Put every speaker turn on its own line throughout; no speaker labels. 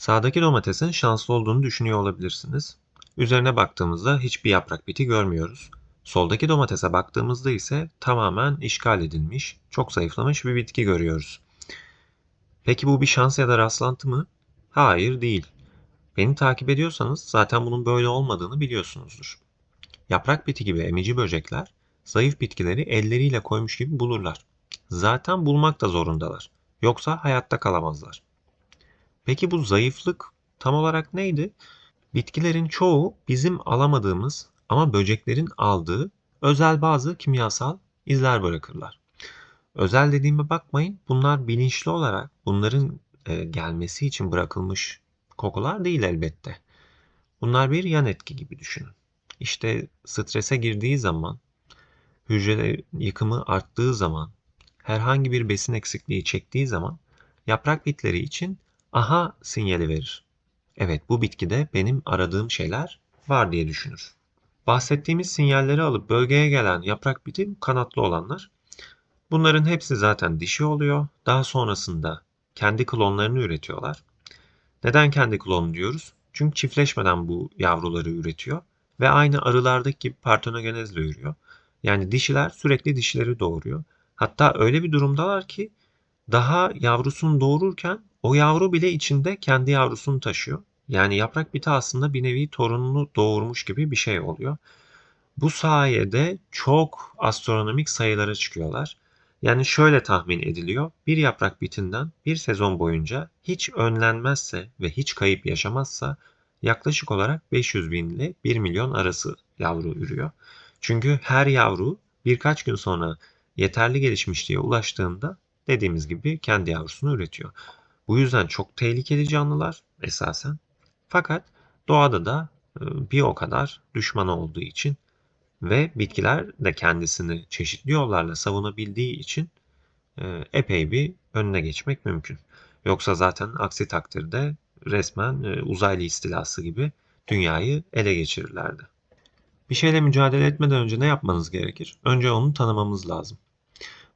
Sağdaki domatesin şanslı olduğunu düşünüyor olabilirsiniz. Üzerine baktığımızda hiçbir yaprak biti görmüyoruz. Soldaki domatese baktığımızda ise tamamen işgal edilmiş, çok zayıflamış bir bitki görüyoruz. Peki bu bir şans ya da rastlantı mı? Hayır değil. Beni takip ediyorsanız zaten bunun böyle olmadığını biliyorsunuzdur. Yaprak biti gibi emici böcekler zayıf bitkileri elleriyle koymuş gibi bulurlar. Zaten bulmak da zorundalar. Yoksa hayatta kalamazlar. Peki bu zayıflık tam olarak neydi? Bitkilerin çoğu bizim alamadığımız ama böceklerin aldığı özel bazı kimyasal izler bırakırlar. Özel dediğime bakmayın. Bunlar bilinçli olarak bunların e, gelmesi için bırakılmış kokular değil elbette. Bunlar bir yan etki gibi düşünün. İşte strese girdiği zaman, hücre yıkımı arttığı zaman, herhangi bir besin eksikliği çektiği zaman yaprak bitleri için aha sinyali verir. Evet bu bitkide benim aradığım şeyler var diye düşünür. Bahsettiğimiz sinyalleri alıp bölgeye gelen yaprak biti kanatlı olanlar. Bunların hepsi zaten dişi oluyor. Daha sonrasında kendi klonlarını üretiyorlar. Neden kendi klonu diyoruz? Çünkü çiftleşmeden bu yavruları üretiyor ve aynı arılardaki gibi partenogenezle ürüyor. Yani dişiler sürekli dişileri doğuruyor. Hatta öyle bir durumdalar ki daha yavrusunu doğururken o yavru bile içinde kendi yavrusunu taşıyor. Yani yaprak biti aslında bir nevi torununu doğurmuş gibi bir şey oluyor. Bu sayede çok astronomik sayılara çıkıyorlar. Yani şöyle tahmin ediliyor. Bir yaprak bitinden bir sezon boyunca hiç önlenmezse ve hiç kayıp yaşamazsa yaklaşık olarak 500 bin ile 1 milyon arası yavru ürüyor. Çünkü her yavru birkaç gün sonra yeterli gelişmişliğe ulaştığında dediğimiz gibi kendi yavrusunu üretiyor. Bu yüzden çok tehlikeli canlılar esasen. Fakat doğada da e, bir o kadar düşmanı olduğu için ve bitkiler de kendisini çeşitli yollarla savunabildiği için e, epey bir önüne geçmek mümkün. Yoksa zaten aksi takdirde resmen e, uzaylı istilası gibi dünyayı ele geçirirlerdi. Bir şeyle mücadele etmeden önce ne yapmanız gerekir? Önce onu tanımamız lazım.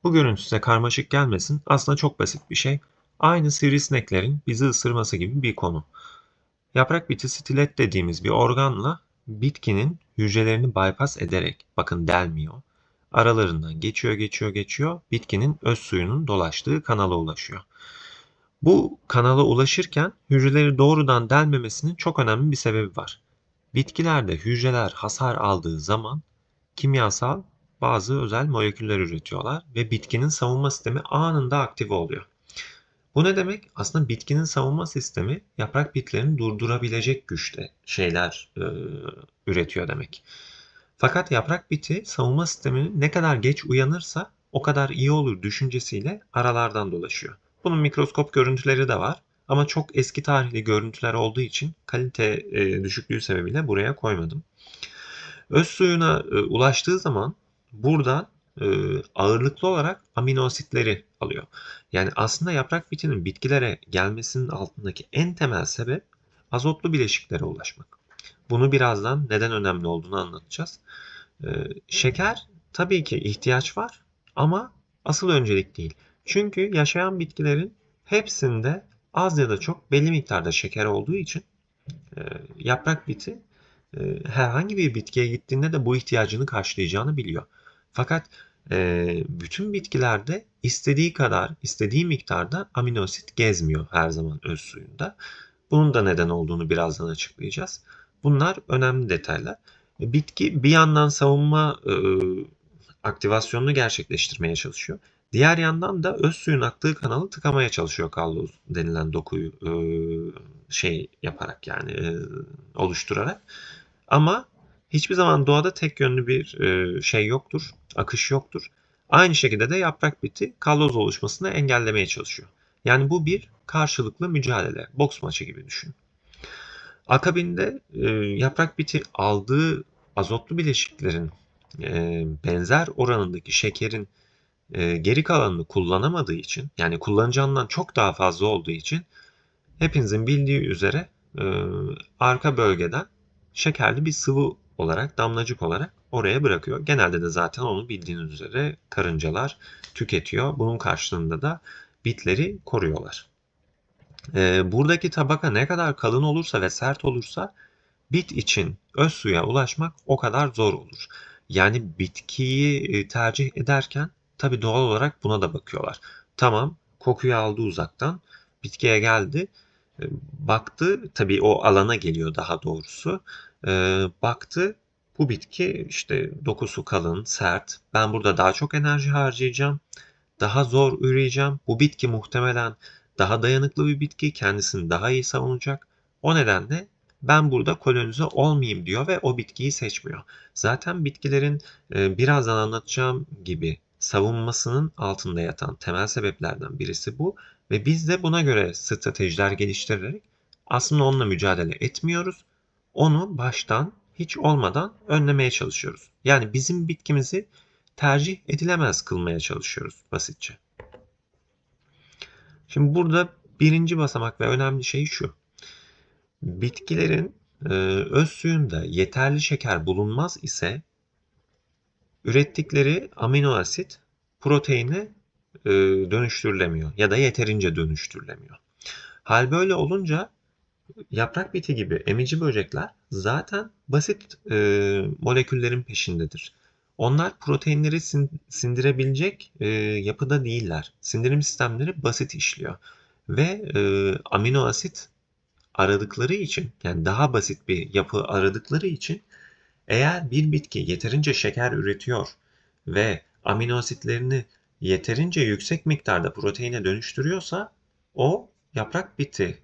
Bu görüntü size karmaşık gelmesin. Aslında çok basit bir şey. Aynı sivrisineklerin bizi ısırması gibi bir konu. Yaprak biti stilet dediğimiz bir organla bitkinin hücrelerini bypass ederek, bakın delmiyor, aralarından geçiyor geçiyor geçiyor, bitkinin öz suyunun dolaştığı kanala ulaşıyor. Bu kanala ulaşırken hücreleri doğrudan delmemesinin çok önemli bir sebebi var. Bitkilerde hücreler hasar aldığı zaman kimyasal bazı özel moleküller üretiyorlar ve bitkinin savunma sistemi anında aktive oluyor. Bu ne demek? Aslında bitkinin savunma sistemi yaprak bitlerini durdurabilecek güçte şeyler e, üretiyor demek. Fakat yaprak biti savunma sisteminin ne kadar geç uyanırsa o kadar iyi olur düşüncesiyle aralardan dolaşıyor. Bunun mikroskop görüntüleri de var ama çok eski tarihli görüntüler olduğu için kalite e, düşüklüğü sebebiyle buraya koymadım. Öz suyuna e, ulaştığı zaman buradan e, ağırlıklı olarak amino asitleri alıyor. Yani aslında yaprak bitinin bitkilere gelmesinin altındaki en temel sebep azotlu bileşiklere ulaşmak. Bunu birazdan neden önemli olduğunu anlatacağız. E, şeker tabii ki ihtiyaç var ama asıl öncelik değil. Çünkü yaşayan bitkilerin hepsinde az ya da çok belli miktarda şeker olduğu için e, yaprak biti e, herhangi bir bitkiye gittiğinde de bu ihtiyacını karşılayacağını biliyor. Fakat bütün bitkilerde istediği kadar, istediği miktarda amino asit gezmiyor her zaman öz suyunda. Bunun da neden olduğunu birazdan açıklayacağız. Bunlar önemli detaylar. E, bitki bir yandan savunma e, aktivasyonunu gerçekleştirmeye çalışıyor. Diğer yandan da öz suyun aktığı kanalı tıkamaya çalışıyor kalloz denilen dokuyu e, şey yaparak yani oluşturarak. Ama hiçbir zaman doğada tek yönlü bir şey yoktur, akış yoktur. Aynı şekilde de yaprak biti kalloz oluşmasını engellemeye çalışıyor. Yani bu bir karşılıklı mücadele, boks maçı gibi düşün. Akabinde e, yaprak biti aldığı azotlu bileşiklerin e, benzer oranındaki şekerin e, geri kalanını kullanamadığı için yani kullanacağından çok daha fazla olduğu için hepinizin bildiği üzere e, arka bölgeden şekerli bir sıvı olarak damlacık olarak oraya bırakıyor. Genelde de zaten onu bildiğiniz üzere karıncalar tüketiyor. Bunun karşılığında da bitleri koruyorlar. Ee, buradaki tabaka ne kadar kalın olursa ve sert olursa bit için öz suya ulaşmak o kadar zor olur. Yani bitkiyi e, tercih ederken tabii doğal olarak buna da bakıyorlar. Tamam kokuyu aldı uzaktan bitkiye geldi e, baktı tabii o alana geliyor daha doğrusu e, baktı bu bitki işte dokusu kalın sert ben burada daha çok enerji harcayacağım daha zor üreyeceğim bu bitki muhtemelen daha dayanıklı bir bitki kendisini daha iyi savunacak o nedenle ben burada kolonize olmayayım diyor ve o bitkiyi seçmiyor. Zaten bitkilerin e, birazdan anlatacağım gibi savunmasının altında yatan temel sebeplerden birisi bu ve biz de buna göre stratejiler geliştirerek aslında onunla mücadele etmiyoruz. Onu baştan hiç olmadan önlemeye çalışıyoruz. Yani bizim bitkimizi tercih edilemez kılmaya çalışıyoruz basitçe. Şimdi burada birinci basamak ve önemli şey şu. Bitkilerin e, öz suyunda yeterli şeker bulunmaz ise ürettikleri amino asit proteine e, dönüştürülemiyor ya da yeterince dönüştürülemiyor. Hal böyle olunca yaprak biti gibi emici böcekler zaten basit e, moleküllerin peşindedir. Onlar proteinleri sin, sindirebilecek e, yapıda değiller. Sindirim sistemleri basit işliyor ve e, amino asit aradıkları için yani daha basit bir yapı aradıkları için eğer bir bitki yeterince şeker üretiyor ve amino asitlerini yeterince yüksek miktarda proteine dönüştürüyorsa o yaprak biti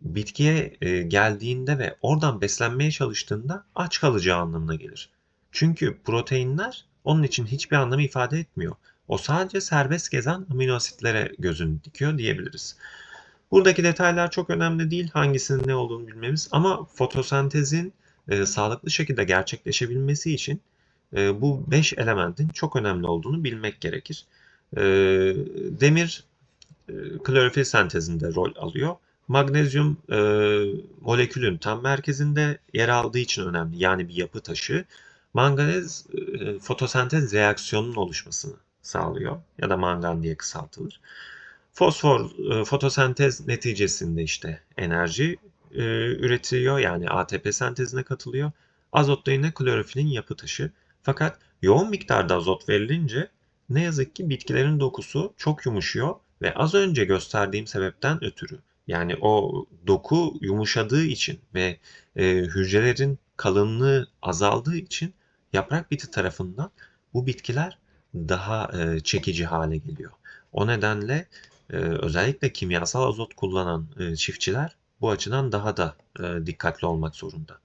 bitkiye e, geldiğinde ve oradan beslenmeye çalıştığında aç kalacağı anlamına gelir. Çünkü proteinler onun için hiçbir anlamı ifade etmiyor. O sadece serbest gezen amino asitlere gözünü dikiyor diyebiliriz. Buradaki detaylar çok önemli değil hangisinin ne olduğunu bilmemiz ama fotosentezin e, sağlıklı şekilde gerçekleşebilmesi için e, bu 5 elementin çok önemli olduğunu bilmek gerekir. E, demir e, klorofil sentezinde rol alıyor. Magnezyum e, molekülün tam merkezinde yer aldığı için önemli yani bir yapı taşı. Manganez e, fotosentez reaksiyonunun oluşmasını sağlıyor ya da mangan diye kısaltılır. Fosfor e, fotosentez neticesinde işte enerji e, üretiliyor yani ATP sentezine katılıyor. Azot da yine klorofilin yapı taşı. Fakat yoğun miktarda azot verilince ne yazık ki bitkilerin dokusu çok yumuşuyor ve az önce gösterdiğim sebepten ötürü yani o doku yumuşadığı için ve e, hücrelerin kalınlığı azaldığı için yaprak biti tarafından bu bitkiler daha e, çekici hale geliyor. O nedenle e, özellikle kimyasal azot kullanan e, çiftçiler bu açıdan daha da e, dikkatli olmak zorunda.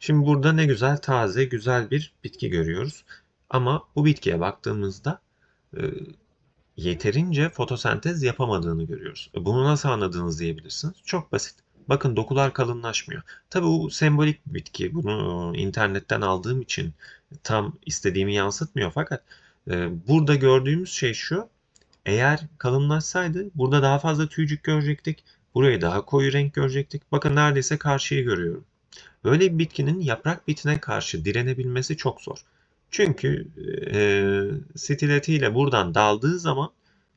Şimdi burada ne güzel taze güzel bir bitki görüyoruz. Ama bu bitkiye baktığımızda e, yeterince fotosentez yapamadığını görüyoruz. E, bunu nasıl anladınız diyebilirsiniz. Çok basit. Bakın dokular kalınlaşmıyor. Tabii bu sembolik bir bitki. Bunu internetten aldığım için tam istediğimi yansıtmıyor. Fakat e, burada gördüğümüz şey şu. Eğer kalınlaşsaydı burada daha fazla tüycük görecektik. Burayı daha koyu renk görecektik. Bakın neredeyse karşıyı görüyorum. Böyle bir bitkinin yaprak bitine karşı direnebilmesi çok zor. Çünkü e, stiletiyle buradan daldığı zaman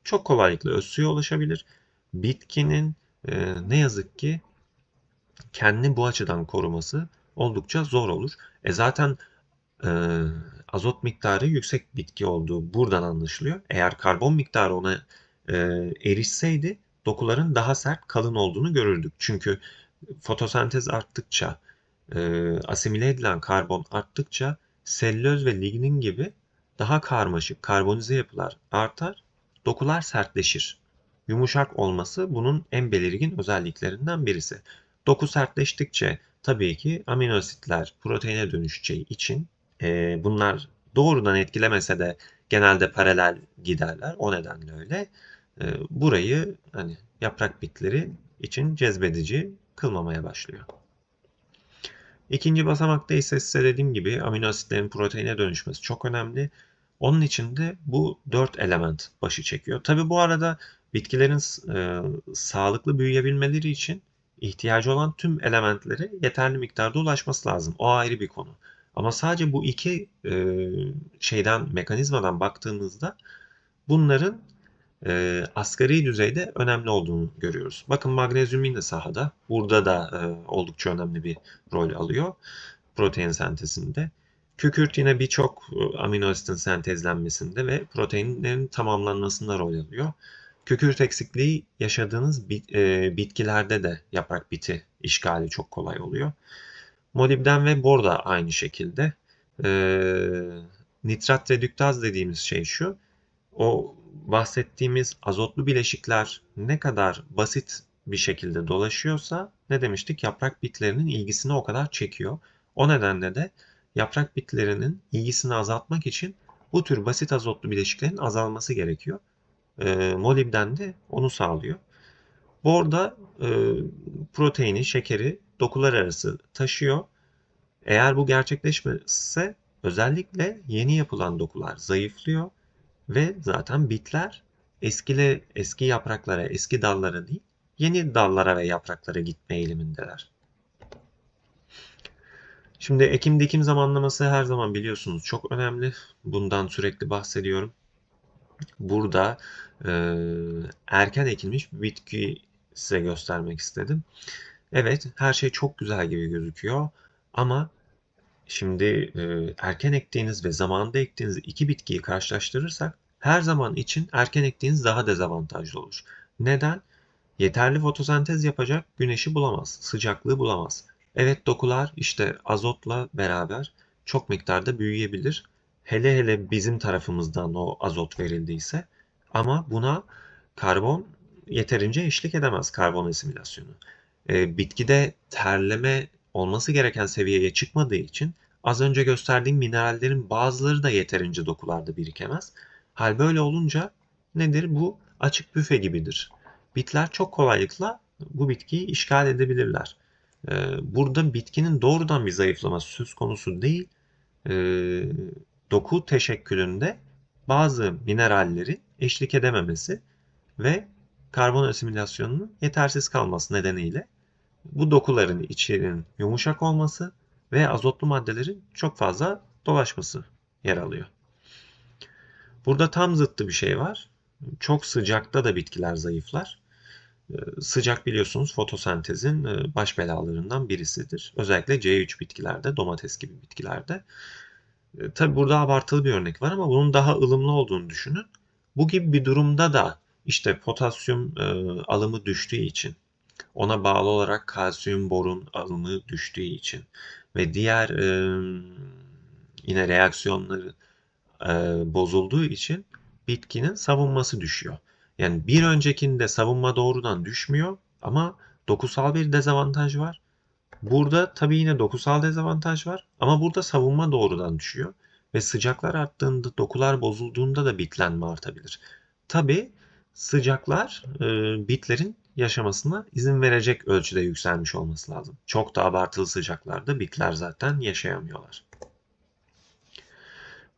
çok kolaylıkla öz suya ulaşabilir. Bitkinin e, ne yazık ki kendini bu açıdan koruması oldukça zor olur. E zaten e, azot miktarı yüksek bitki olduğu buradan anlaşılıyor. Eğer karbon miktarı ona e, erişseydi dokuların daha sert kalın olduğunu görürdük. Çünkü fotosentez arttıkça e, asimile edilen karbon arttıkça sellüloz ve lignin gibi daha karmaşık karbonize yapılar artar, dokular sertleşir. Yumuşak olması bunun en belirgin özelliklerinden birisi. Doku sertleştikçe tabii ki amino asitler proteine dönüşeceği için e, bunlar doğrudan etkilemese de genelde paralel giderler. O nedenle öyle. E, burayı hani yaprak bitleri için cezbedici kılmamaya başlıyor. İkinci basamakta ise size dediğim gibi amino asitlerin proteine dönüşmesi çok önemli. Onun için de bu dört element başı çekiyor. Tabi bu arada bitkilerin e, sağlıklı büyüyebilmeleri için ihtiyacı olan tüm elementleri yeterli miktarda ulaşması lazım. O ayrı bir konu. Ama sadece bu iki e, şeyden mekanizmadan baktığımızda bunların e, asgari düzeyde önemli olduğunu görüyoruz. Bakın magnezyum yine sahada. Burada da e, oldukça önemli bir rol alıyor protein sentezinde. Kükürt yine birçok e, amino asitin sentezlenmesinde ve proteinlerin tamamlanmasında rol alıyor. Kükürt eksikliği yaşadığınız bit, e, bitkilerde de yaprak biti işgali çok kolay oluyor. Molibden ve bor da aynı şekilde. E, nitrat redüktaz dediğimiz şey şu. O bahsettiğimiz azotlu bileşikler ne kadar basit bir şekilde dolaşıyorsa ne demiştik? Yaprak bitlerinin ilgisini o kadar çekiyor. O nedenle de yaprak bitlerinin ilgisini azaltmak için bu tür basit azotlu bileşiklerin azalması gerekiyor. E, molibden de onu sağlıyor. Bor da e, proteini, şekeri dokular arası taşıyor. Eğer bu gerçekleşmezse özellikle yeni yapılan dokular zayıflıyor ve zaten bitler eskile, eski yapraklara, eski dallara değil, yeni dallara ve yapraklara gitme eğilimindeler. Şimdi ekim dikim zamanlaması her zaman biliyorsunuz çok önemli. Bundan sürekli bahsediyorum. Burada e, erken ekilmiş bir bitki size göstermek istedim. Evet her şey çok güzel gibi gözüküyor ama şimdi e, erken ektiğiniz ve zamanında ektiğiniz iki bitkiyi karşılaştırırsak her zaman için erken ektiğiniz daha dezavantajlı olur. Neden? Yeterli fotosentez yapacak güneşi bulamaz, sıcaklığı bulamaz. Evet dokular işte azotla beraber çok miktarda büyüyebilir. Hele hele bizim tarafımızdan o azot verildiyse ama buna karbon yeterince eşlik edemez karbon asimilasyonu. E, bitkide terleme olması gereken seviyeye çıkmadığı için az önce gösterdiğim minerallerin bazıları da yeterince dokularda birikemez. Hal böyle olunca nedir? Bu açık büfe gibidir. Bitler çok kolaylıkla bu bitkiyi işgal edebilirler. Ee, burada bitkinin doğrudan bir zayıflaması söz konusu değil. Ee, doku teşekkülünde bazı mineralleri eşlik edememesi ve karbon asimilasyonunun yetersiz kalması nedeniyle bu dokuların içinin yumuşak olması ve azotlu maddelerin çok fazla dolaşması yer alıyor. Burada tam zıttı bir şey var. Çok sıcakta da bitkiler zayıflar. Ee, sıcak biliyorsunuz fotosentezin e, baş belalarından birisidir. Özellikle C3 bitkilerde, domates gibi bitkilerde. E, Tabi burada abartılı bir örnek var ama bunun daha ılımlı olduğunu düşünün. Bu gibi bir durumda da işte potasyum e, alımı düştüğü için, ona bağlı olarak kalsiyum borun alımı düştüğü için ve diğer yine reaksiyonları bozulduğu için bitkinin savunması düşüyor. Yani bir öncekinde savunma doğrudan düşmüyor ama dokusal bir dezavantaj var. Burada tabii yine dokusal dezavantaj var ama burada savunma doğrudan düşüyor ve sıcaklar arttığında, dokular bozulduğunda da bitlenme artabilir. Tabii sıcaklar e, bitlerin yaşamasına izin verecek ölçüde yükselmiş olması lazım. Çok da abartılı sıcaklarda bitler zaten yaşayamıyorlar.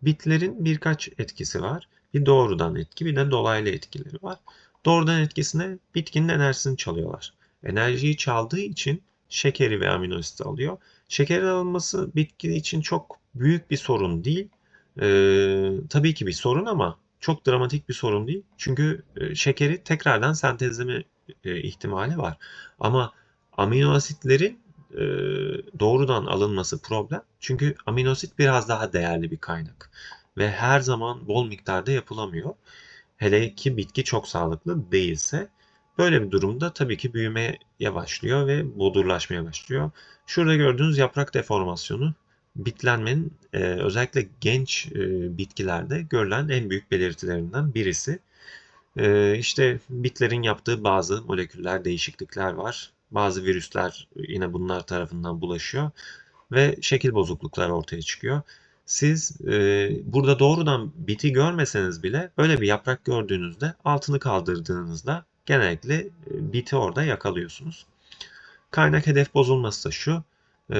Bitlerin birkaç etkisi var. Bir doğrudan etki bir de dolaylı etkileri var. Doğrudan etkisine bitkinin enerjisini çalıyorlar. Enerjiyi çaldığı için şekeri ve amino asit alıyor. Şekerin alınması bitki için çok büyük bir sorun değil. Ee, tabii ki bir sorun ama çok dramatik bir sorun değil. Çünkü e, şekeri tekrardan sentezleme e, ihtimali var. Ama amino asitlerin e, doğrudan alınması problem. Çünkü amino asit biraz daha değerli bir kaynak ve her zaman bol miktarda yapılamıyor. Hele ki bitki çok sağlıklı değilse böyle bir durumda tabii ki büyüme yavaşlıyor ve bodurlaşmaya başlıyor. Şurada gördüğünüz yaprak deformasyonu bitlenmenin e, özellikle genç e, bitkilerde görülen en büyük belirtilerinden birisi. E, işte bitlerin yaptığı bazı moleküller değişiklikler var. Bazı virüsler yine bunlar tarafından bulaşıyor ve şekil bozuklukları ortaya çıkıyor. Siz e, burada doğrudan biti görmeseniz bile böyle bir yaprak gördüğünüzde altını kaldırdığınızda genellikle e, biti orada yakalıyorsunuz. Kaynak hedef bozulması da şu. E,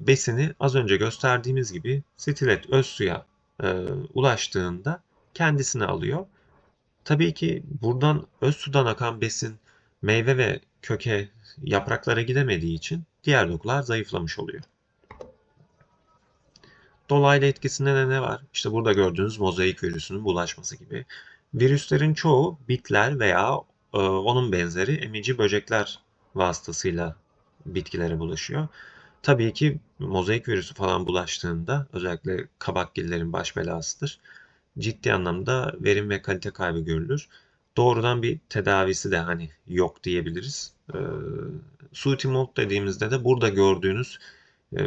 besini az önce gösterdiğimiz gibi stilet öz suya e, ulaştığında kendisini alıyor. Tabii ki buradan öz sudan akan besin meyve ve köke yapraklara gidemediği için diğer dokular zayıflamış oluyor. Dolaylı etkisinde de ne var? İşte burada gördüğünüz mozaik virüsünün bulaşması gibi. Virüslerin çoğu bitler veya e, onun benzeri emici böcekler vasıtasıyla bitkilere bulaşıyor. Tabii ki mozaik virüsü falan bulaştığında özellikle kabakgillerin baş belasıdır. Ciddi anlamda verim ve kalite kaybı görülür. Doğrudan bir tedavisi de hani yok diyebiliriz. E, Suti mold dediğimizde de burada gördüğünüz e,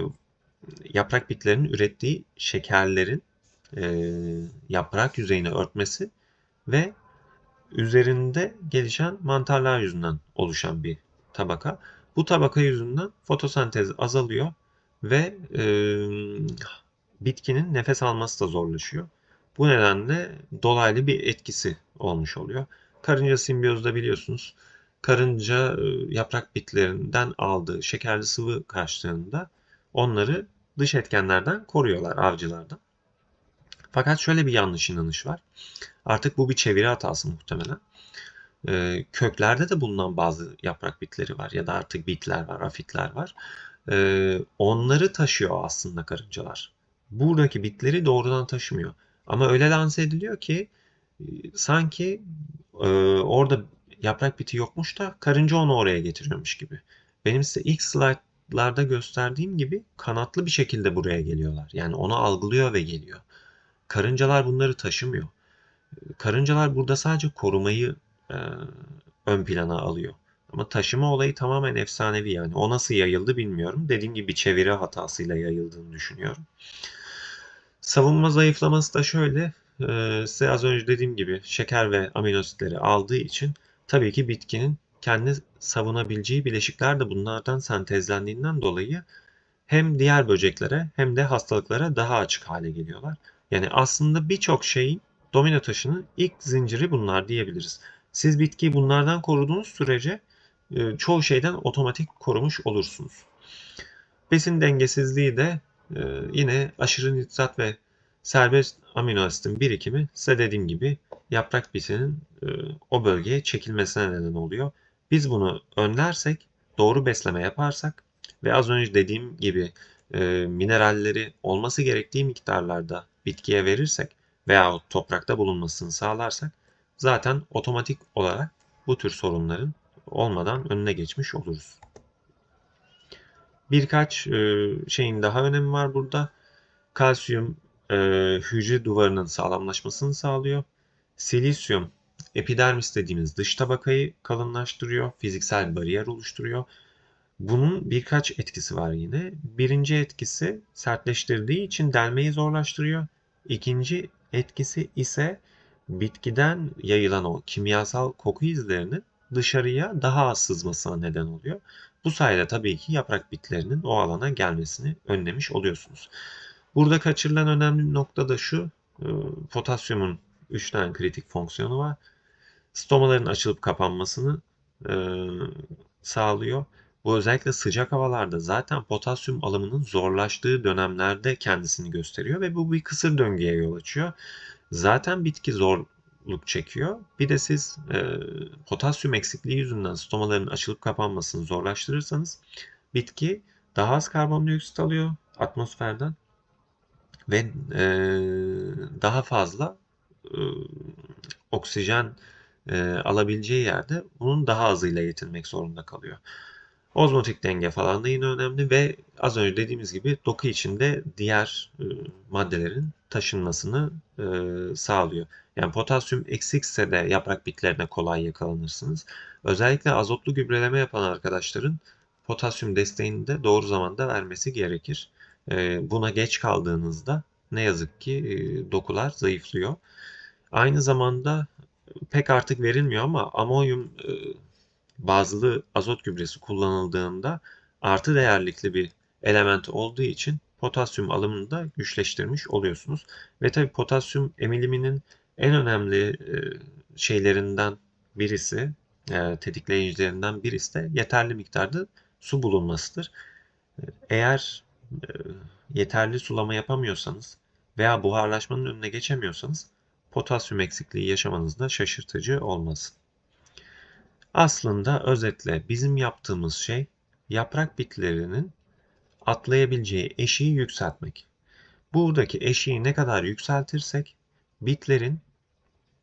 yaprak bitlerinin ürettiği şekerlerin e, yaprak yüzeyini örtmesi ve üzerinde gelişen mantarlar yüzünden oluşan bir tabaka. Bu tabaka yüzünden fotosentez azalıyor ve e, bitkinin nefes alması da zorlaşıyor. Bu nedenle dolaylı bir etkisi olmuş oluyor. Karınca simbiyozda biliyorsunuz karınca e, yaprak bitlerinden aldığı şekerli sıvı karşılığında onları dış etkenlerden koruyorlar avcılardan. Fakat şöyle bir yanlış inanış var. Artık bu bir çeviri hatası muhtemelen. Ee, köklerde de bulunan bazı yaprak bitleri var ya da artık bitler var, afitler var. Ee, onları taşıyor aslında karıncalar. Buradaki bitleri doğrudan taşımıyor. Ama öyle lanse ediliyor ki e, sanki e, orada yaprak biti yokmuş da karınca onu oraya getiriyormuş gibi. Benim size ilk slaytlarda gösterdiğim gibi kanatlı bir şekilde buraya geliyorlar. Yani onu algılıyor ve geliyor. Karıncalar bunları taşımıyor. Karıncalar burada sadece korumayı e, ön plana alıyor. Ama taşıma olayı tamamen efsanevi yani. O nasıl yayıldı bilmiyorum. Dediğim gibi çeviri hatasıyla yayıldığını düşünüyorum. Savunma zayıflaması da şöyle. E, size az önce dediğim gibi şeker ve aminositleri aldığı için tabii ki bitkinin kendi savunabileceği bileşikler de bunlardan sentezlendiğinden dolayı hem diğer böceklere hem de hastalıklara daha açık hale geliyorlar. Yani aslında birçok şeyin domino taşının ilk zinciri bunlar diyebiliriz. Siz bitkiyi bunlardan koruduğunuz sürece e, çoğu şeyden otomatik korumuş olursunuz. Besin dengesizliği de e, yine aşırı nitrat ve serbest amino asitin birikimi size dediğim gibi yaprak bitinin e, o bölgeye çekilmesine neden oluyor. Biz bunu önlersek, doğru besleme yaparsak ve az önce dediğim gibi mineralleri olması gerektiği miktarlarda bitkiye verirsek veya toprakta bulunmasını sağlarsak zaten otomatik olarak bu tür sorunların olmadan önüne geçmiş oluruz. Birkaç e, şeyin daha önemi var burada. Kalsiyum e, hücre duvarının sağlamlaşmasını sağlıyor. Silisyum epidermis dediğimiz dış tabakayı kalınlaştırıyor, fiziksel bariyer oluşturuyor. Bunun birkaç etkisi var yine. Birinci etkisi sertleştirdiği için delmeyi zorlaştırıyor. İkinci etkisi ise bitkiden yayılan o kimyasal koku izlerinin dışarıya daha az sızmasına neden oluyor. Bu sayede tabii ki yaprak bitlerinin o alana gelmesini önlemiş oluyorsunuz. Burada kaçırılan önemli nokta da şu. E, potasyumun 3 tane kritik fonksiyonu var. Stomaların açılıp kapanmasını e, sağlıyor. Bu özellikle sıcak havalarda zaten potasyum alımının zorlaştığı dönemlerde kendisini gösteriyor ve bu bir kısır döngüye yol açıyor. Zaten bitki zorluk çekiyor. Bir de siz e, potasyum eksikliği yüzünden stomaların açılıp kapanmasını zorlaştırırsanız bitki daha az karbondioksit alıyor atmosferden ve e, daha fazla e, oksijen e, alabileceği yerde bunun daha azıyla yetinmek zorunda kalıyor. Ozmotik denge falan da yine önemli ve az önce dediğimiz gibi doku içinde diğer e, maddelerin taşınmasını e, sağlıyor. Yani potasyum eksikse de yaprak bitlerine kolay yakalanırsınız. Özellikle azotlu gübreleme yapan arkadaşların potasyum desteğini de doğru zamanda vermesi gerekir. E, buna geç kaldığınızda ne yazık ki e, dokular zayıflıyor. Aynı zamanda pek artık verilmiyor ama amonyum e, bazlı azot gübresi kullanıldığında artı değerlikli bir element olduğu için potasyum alımını da güçleştirmiş oluyorsunuz. Ve tabi potasyum emiliminin en önemli e, şeylerinden birisi, tetikleyicilerinden birisi de yeterli miktarda su bulunmasıdır. Eğer yeterli sulama yapamıyorsanız veya buharlaşmanın önüne geçemiyorsanız potasyum eksikliği yaşamanız da şaşırtıcı olmasın. Aslında özetle bizim yaptığımız şey yaprak bitlerinin atlayabileceği eşiği yükseltmek. Buradaki eşiği ne kadar yükseltirsek bitlerin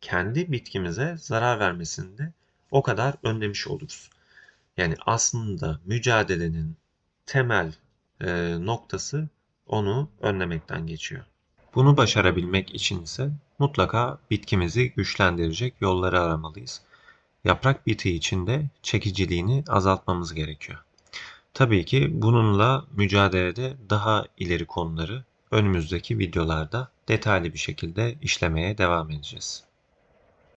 kendi bitkimize zarar vermesini de o kadar önlemiş oluruz. Yani aslında mücadelenin temel e, noktası onu önlemekten geçiyor. Bunu başarabilmek için ise mutlaka bitkimizi güçlendirecek yolları aramalıyız. Yaprak bitiği için de çekiciliğini azaltmamız gerekiyor. Tabii ki bununla mücadelede daha ileri konuları önümüzdeki videolarda detaylı bir şekilde işlemeye devam edeceğiz.